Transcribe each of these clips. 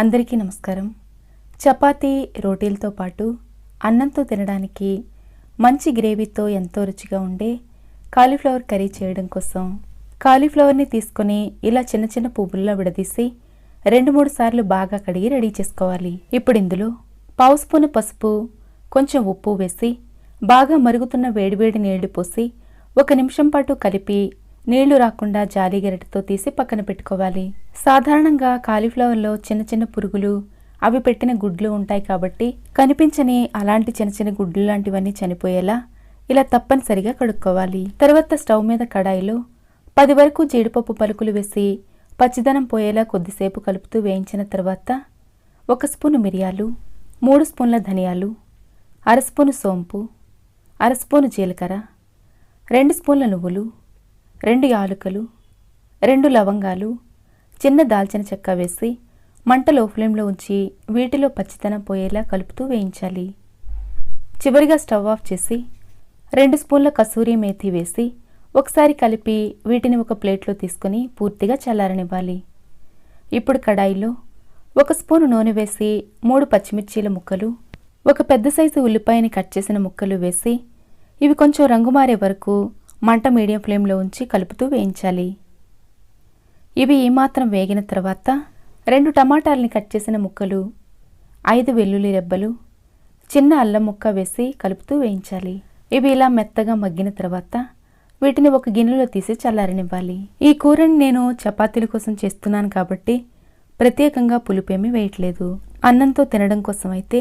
అందరికీ నమస్కారం. చపాతీ రోటీలతో పాటు అన్నంతో తినడానికి మంచి గ్రేవీతో ఎంతో రుచిగా ఉండే కాలీఫ్లవర్ కర్రీ చేయడం కోసం కాలీఫ్లవర్ని తీసుకొని ఇలా చిన్న చిన్న పువ్వుల్లో విడదీసి రెండు మూడు సార్లు బాగా కడిగి రెడీ చేసుకోవాలి. ఇప్పుడు ఇందులో పావు స్పూన్ పసుపు కొంచెం ఉప్పు వేసి బాగా మరుగుతున్న వేడివేడి నీళ్ళు పోసి ఒక నిమిషం పాటు కలిపి నీళ్ళు రాకుండా జాలి గెరటితో తీసి పక్కన పెట్టుకోవాలి. సాధారణంగా కాలీఫ్లవర్లో చిన్న చిన్న పురుగులు అవి పెట్టిన గుడ్లు ఉంటాయి కాబట్టి కనిపించని అలాంటి చిన్న చిన్న గుడ్లు లాంటివన్నీ చనిపోయేలా ఇలా తప్పనిసరిగా కడుక్కోవాలి. తర్వాత స్టవ్ మీద కడాయిలో పది వరకు జీడిపప్పు పలుకులు వేసి పచ్చిదనం పోయేలా కొద్దిసేపు కలుపుతూ వేయించిన తర్వాత ఒక స్పూను మిరియాలు మూడు స్పూన్ల ధనియాలు అర స్పూను సోంపు అర స్పూను జీలకర్ర రెండు స్పూన్ల నువ్వులు రెండు యాలుకలు రెండు లవంగాలు చిన్న దాల్చిన చెక్క వేసి మంటలో ఫ్లేమ్లో ఉంచి వీటిలో పచ్చితనం పోయేలా కలుపుతూ వేయించాలి. చివరిగా స్టవ్ ఆఫ్ చేసి రెండు స్పూన్ల కసూరి మేథి వేసి ఒకసారి కలిపి వీటిని ఒక ప్లేట్లో తీసుకొని పూర్తిగా చల్లారనివ్వాలి. ఇప్పుడు కడాయిలో ఒక స్పూను నూనె వేసి మూడు పచ్చిమిర్చీల ముక్కలు ఒక పెద్ద సైజు ఉల్లిపాయని కట్ చేసిన ముక్కలు వేసి ఇవి కొంచెం రంగు మారే వరకు మంట మీడియం ఫ్లేమ్లో ఉంచి కలుపుతూ వేయించాలి. ఇవి ఏమాత్రం వేగిన తర్వాత రెండు టమాటాలని కట్ చేసిన ముక్కలు ఐదు వెల్లుల్లి రెబ్బలు చిన్న అల్లం ముక్క వేసి కలుపుతూ వేయించాలి. ఇవి ఇలా మెత్తగా మగ్గిన తర్వాత వీటిని ఒక గిన్నెలో తీసి చల్లారనివ్వాలి. ఈ కూరని నేను చపాతీల కోసం చేస్తున్నాను కాబట్టి ప్రత్యేకంగా పులుపేమీ వేయట్లేదు. అన్నంతో తినడం కోసం అయితే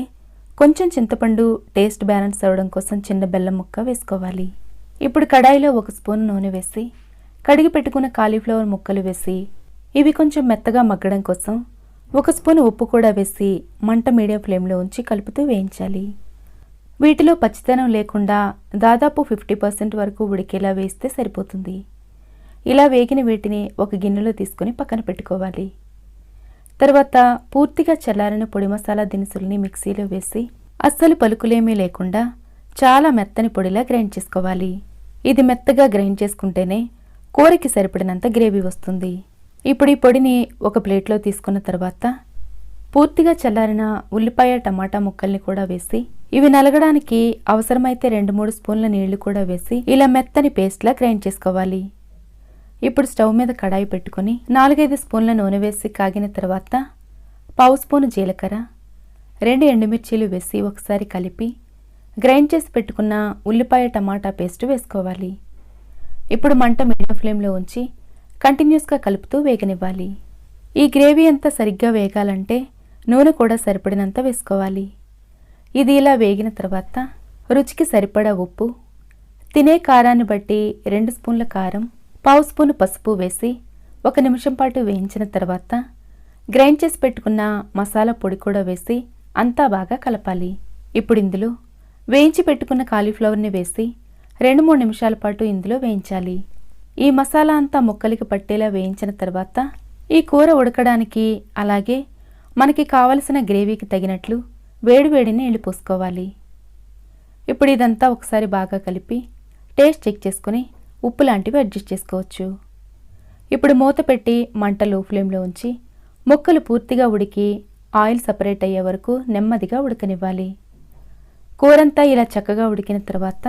కొంచెం చింతపండు టేస్ట్ బ్యాలెన్స్ అవ్వడం కోసం చిన్న బెల్లం ముక్క వేసుకోవాలి. ఇప్పుడు కడాయిలో ఒక స్పూన్ నూనె వేసి కడిగి పెట్టుకున్న కాలీఫ్లవర్ ముక్కలు వేసి ఇవి కొంచెం మెత్తగా మగ్గడం కోసం ఒక స్పూన్ ఉప్పు కూడా వేసి మంట మీడియం ఫ్లేమ్లో ఉంచి కలుపుతూ వేయించాలి. వీటిలో పచ్చితనం లేకుండా దాదాపు ఫిఫ్టీ పర్సెంట్ వరకు ఉడికేలా వేస్తే సరిపోతుంది. ఇలా వేగిన వీటిని ఒక గిన్నెలో తీసుకొని పక్కన పెట్టుకోవాలి. తర్వాత పూర్తిగా చల్లారిన పొడి మసాలా దినుసుల్ని మిక్సీలో వేసి అస్సలు పలుకులేమీ లేకుండా చాలా మెత్తని పొడిలా గ్రైండ్ చేసుకోవాలి. ఇది మెత్తగా గ్రైండ్ చేసుకుంటేనే కూరకి సరిపడినంత గ్రేవీ వస్తుంది. ఇప్పుడు ఈ పొడిని ఒక ప్లేట్లో తీసుకున్న తర్వాత పూర్తిగా చల్లారిన ఉల్లిపాయ టమాటా ముక్కల్ని కూడా వేసి ఇవి నలగడానికి అవసరమైతే రెండు మూడు స్పూన్ల నీళ్ళు కూడా వేసి ఇలా మెత్తని పేస్ట్లా గ్రైండ్ చేసుకోవాలి. ఇప్పుడు స్టవ్ మీద కడాయి పెట్టుకొని నాలుగైదు స్పూన్ల నూనె వేసి కాగిన తర్వాత పావు స్పూను జీలకర్ర రెండు ఎండుమిర్చీలు వేసి ఒకసారి కలిపి గ్రైండ్ చేసి పెట్టుకున్న ఉల్లిపాయ టమాటా పేస్ట్ వేసుకోవాలి. ఇప్పుడు మంట మీడియం ఫ్లేమ్లో ఉంచి కంటిన్యూస్గా కలుపుతూ వేగనివ్వాలి. ఈ గ్రేవీ అంతా సరిగ్గా వేగాలంటే నూనె కూడా సరిపడినంత వేసుకోవాలి. ఇది ఇలా వేగిన తర్వాత రుచికి సరిపడా ఉప్పు తినే కారాన్ని బట్టి రెండు స్పూన్ల కారం పావు స్పూన్ పసుపు వేసి ఒక నిమిషం పాటు వేయించిన తర్వాత గ్రైండ్ చేసి పెట్టుకున్న మసాలా పొడి కూడా వేసి అంతా బాగా కలపాలి. ఇప్పుడు ఇందులో వేయించి పెట్టుకున్న కాలీఫ్లవర్ని వేసి రెండు మూడు నిమిషాల పాటు ఇందులో వేయించాలి. ఈ మసాలా అంతా ముక్కలకి పట్టేలా వేయించిన తర్వాత ఈ కూర ఉడకడానికి అలాగే మనకి కావలసిన గ్రేవీకి తగినట్లు వేడివేడి నీళ్ళు పోసుకోవాలి. ఇప్పుడు ఇదంతా ఒకసారి బాగా కలిపి టేస్ట్ చెక్ చేసుకుని ఉప్పు లాంటివి అడ్జస్ట్ చేసుకోవచ్చు. ఇప్పుడు మూత పెట్టి మంట లో ఫ్లేమ్లో ఉంచి ముక్కలు పూర్తిగా ఉడికి ఆయిల్ సపరేట్ అయ్యే వరకు నెమ్మదిగా ఉడకనివ్వాలి. కూరంతా ఇలా చక్కగా ఉడికిన తర్వాత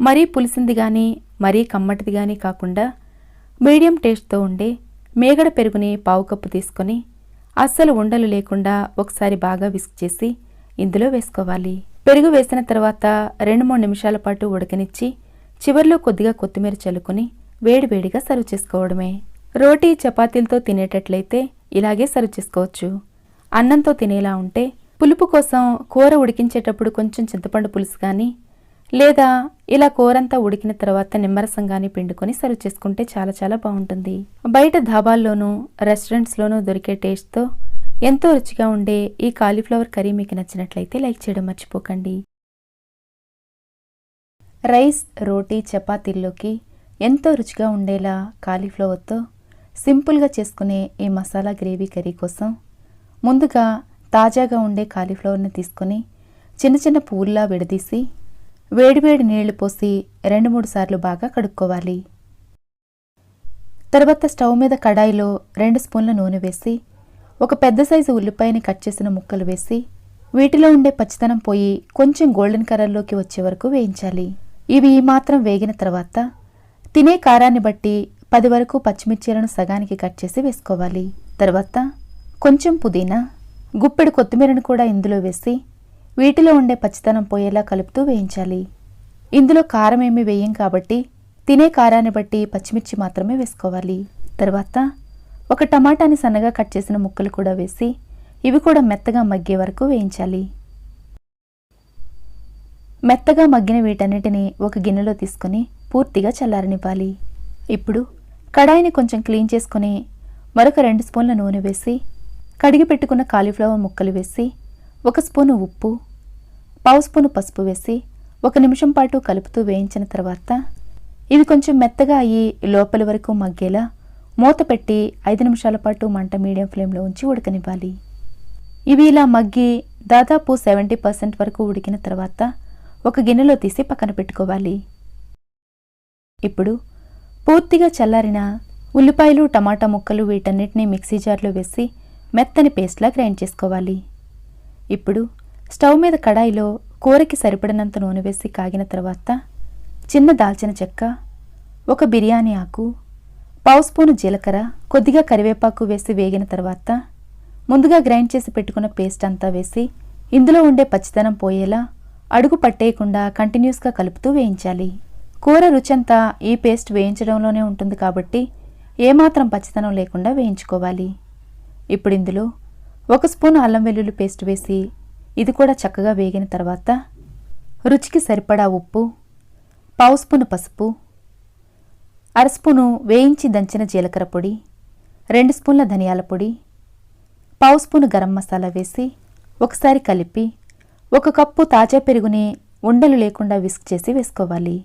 మరీ పులిసింది కానీ మరీ కమ్మటిది కానీ కాకుండా మీడియం టేస్ట్తో ఉండే మేగడ పెరుగుని పావు కప్పు తీసుకొని అస్సలు ఉండలు లేకుండా ఒకసారి బాగా విస్క్ చేసి ఇందులో వేసుకోవాలి. పెరుగు వేసిన తర్వాత రెండు మూడు నిమిషాల పాటు ఉడకనిచ్చి చివర్లో కొద్దిగా కొత్తిమీర చల్లుకొని వేడివేడిగా సర్వ్ చేసుకోవడమే. రోటీ చపాతీలతో తినేటట్లయితే ఇలాగే సర్వ్ చేసుకోవచ్చు. అన్నంతో తినేలా ఉంటే పులుపు కోసం కూర ఉడికించేటప్పుడు కొంచెం చింతపండు పులుసు కానీ లేదా ఇలా కూరంతా ఉడికిన తర్వాత నిమ్మరసం కానీ పిండుకొని సర్వ్ చేసుకుంటే చాలా చాలా బాగుంటుంది. బయట ధాబాల్లోనూ రెస్టారెంట్స్లోనూ దొరికే టేస్ట్తో ఎంతో రుచిగా ఉండే ఈ కాలీఫ్లవర్ కర్రీ మీకు నచ్చినట్లయితే లైక్ చేయడం మర్చిపోకండి. రైస్ రోటీ చపాతీల్లోకి ఎంతో రుచిగా ఉండేలా కాలీఫ్లవర్తో సింపుల్గా చేసుకునే ఈ మసాలా గ్రేవీ కర్రీ కోసం ముందుగా తాజాగా ఉండే కాలీఫ్లవర్ని తీసుకొని చిన్న చిన్న పువ్వుల్లా విడదీసి వేడివేడి నీళ్ళు పోసి రెండు మూడు సార్లు బాగా కడుక్కోవాలి. తర్వాత స్టవ్ మీద కడాయిలో రెండు స్పూన్ల నూనె వేసి ఒక పెద్ద సైజు ఉల్లిపాయని కట్ చేసిన ముక్కలు వేసి వీటిలో ఉండే పచ్చితనం పోయి కొంచెం గోల్డెన్ కలర్లోకి వచ్చే వరకు వేయించాలి. ఇవి మాత్రం వేగిన తర్వాత తినే కారాన్ని బట్టి పది వరకు పచ్చిమిర్చీలను సగానికి కట్ చేసి వేసుకోవాలి. తర్వాత కొంచెం పుదీనా గుప్పెడు కొత్తిమీరను కూడా ఇందులో వేసి వీటిలో ఉండే పచ్చితనం పోయేలా కలుపుతూ వేయించాలి. ఇందులో కారం ఏమీ వేయం కాబట్టి తినే కారాన్ని బట్టి పచ్చిమిర్చి మాత్రమే వేసుకోవాలి. తర్వాత ఒక టమాటాని సన్నగా కట్ చేసిన ముక్కలు కూడా వేసి ఇవి కూడా మెత్తగా మగ్గే వరకు వేయించాలి. మెత్తగా మగ్గిన వీటన్నిటిని ఒక గిన్నెలో తీసుకొని పూర్తిగా చల్లారనివ్వాలి. ఇప్పుడు కడాయిని కొంచెం క్లీన్ చేసుకొని మరొక రెండు స్పూన్ల నూనె వేసి కడిగి పెట్టుకున్న కాలీఫ్లవర్ ముక్కలు వేసి ఒక స్పూను ఉప్పు పావు స్పూను పసుపు వేసి ఒక నిమిషం పాటు కలుపుతూ వేయించిన తర్వాత ఇవి కొంచెం మెత్తగా అయ్యి లోపలి వరకు మగ్గేలా మూత పెట్టి ఐదు నిమిషాల పాటు మంట మీడియం ఫ్లేమ్లో ఉంచి ఉడకనివ్వాలి. ఇవి ఇలా మగ్గి దాదాపు సెవెంటీ పర్సెంట్ వరకు ఉడికిన తర్వాత ఒక గిన్నెలో తీసి పక్కన పెట్టుకోవాలి. ఇప్పుడు పూర్తిగా చల్లారిన ఉల్లిపాయలు టమాటా ముక్కలు వీటన్నిటిని మిక్సీ జార్లో వేసి మెత్తని పేస్ట్లా గ్రైండ్ చేసుకోవాలి. ఇప్పుడు స్టవ్ మీద కడాయిలో కూరకి సరిపడినంత నూనె వేసి కాగిన తర్వాత చిన్న దాల్చిన చెక్క ఒక బిర్యానీ ఆకు పావు స్పూను జీలకర్ర కొద్దిగా కరివేపాకు వేసి వేగిన తర్వాత ముందుగా గ్రైండ్ చేసి పెట్టుకున్న పేస్ట్ అంతా వేసి ఇందులో ఉండే పచ్చిదనం పోయేలా అడుగు పట్టేయకుండా కంటిన్యూస్గా కలుపుతూ వేయించాలి. కూర రుచంతా ఈ పేస్ట్ వేయించడంలోనే ఉంటుంది కాబట్టి ఏమాత్రం పచ్చితనం లేకుండా వేయించుకోవాలి. ఇప్పుడు ఇందులో ఒక స్పూన్ అల్లం వెల్లుల్లి పేస్ట్ వేసి ఇది కూడా చక్కగా వేగిన తర్వాత రుచికి సరిపడా ఉప్పు పావు స్పూను పసుపు అర స్పూను వేయించి దంచిన జీలకర్ర పొడి రెండు స్పూన్ల ధనియాల పొడి పావు స్పూను గరం మసాలా వేసి ఒకసారి కలిపి ఒక కప్పు తాజా పెరుగుని ఉండలు లేకుండా విస్క్ చేసి వేసుకోవాలి.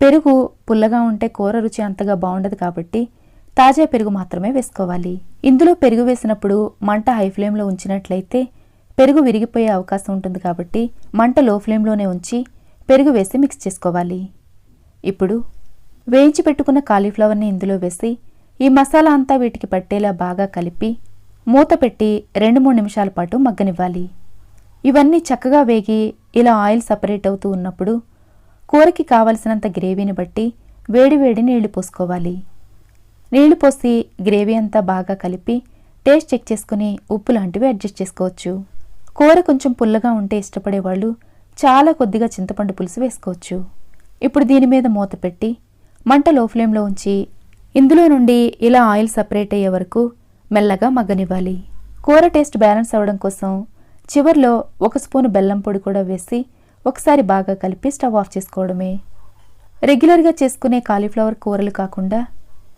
పెరుగు పుల్లగా ఉంటే కూర రుచి అంతగా బాగుండదు కాబట్టి తాజా పెరుగు మాత్రమే వేసుకోవాలి. ఇందులో పెరుగు వేసినప్పుడు మంట హై ఫ్లేమ్లో ఉంచినట్లయితే పెరుగు విరిగిపోయే అవకాశం ఉంటుంది కాబట్టి మంట లో ఫ్లేమ్లోనే ఉంచి పెరుగు వేసి మిక్స్ చేసుకోవాలి. ఇప్పుడు వేయించి పెట్టుకున్న కాలీఫ్లవర్ని ఇందులో వేసి ఈ మసాలా అంతా వీటికి పట్టేలా బాగా కలిపి మూత పెట్టి రెండు మూడు నిమిషాల పాటు మగ్గనివ్వాలి. ఇవన్నీ చక్కగా వేగి ఇలా ఆయిల్ సపరేట్ అవుతూ ఉన్నప్పుడు కూరకి కావలసినంత గ్రేవీని బట్టి వేడి వేడి నీళ్ళు పోసుకోవాలి. నీళ్ళు పోసి గ్రేవీ అంతా బాగా కలిపి టేస్ట్ చెక్ చేసుకుని ఉప్పు లాంటివి అడ్జస్ట్ చేసుకోవచ్చు. కూర కొంచెం పుల్లగా ఉంటే ఇష్టపడే వాళ్ళు చాలా కొద్దిగా చింతపండు పులుసు వేసుకోవచ్చు. ఇప్పుడు దీని మీద మూత పెట్టి మంట లో ఫ్లేమ్లో ఉంచి ఇందులో నుండి ఇలా ఆయిల్ సపరేట్ అయ్యే వరకు మెల్లగా మగ్గనివ్వాలి. కూర టేస్ట్ బ్యాలెన్స్ అవ్వడం కోసం చివర్లో ఒక స్పూను బెల్లం పొడి కూడా వేసి ఒకసారి బాగా కలిపి స్టవ్ ఆఫ్ చేసుకోవడమే. రెగ్యులర్గా చేసుకునే కాలీఫ్లవర్ కూరలు కాకుండా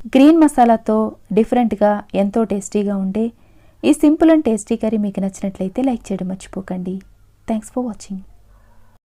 గ్రీన్ మసాలాతో డిఫరెంట్గా ఎంతో టేస్టీగా ఉండే ఈ సింపుల్ అండ్ టేస్టీ కర్రీ మీకు నచ్చినట్లయితే లైక్ చేయడం మర్చిపోకండి. Thanks for watching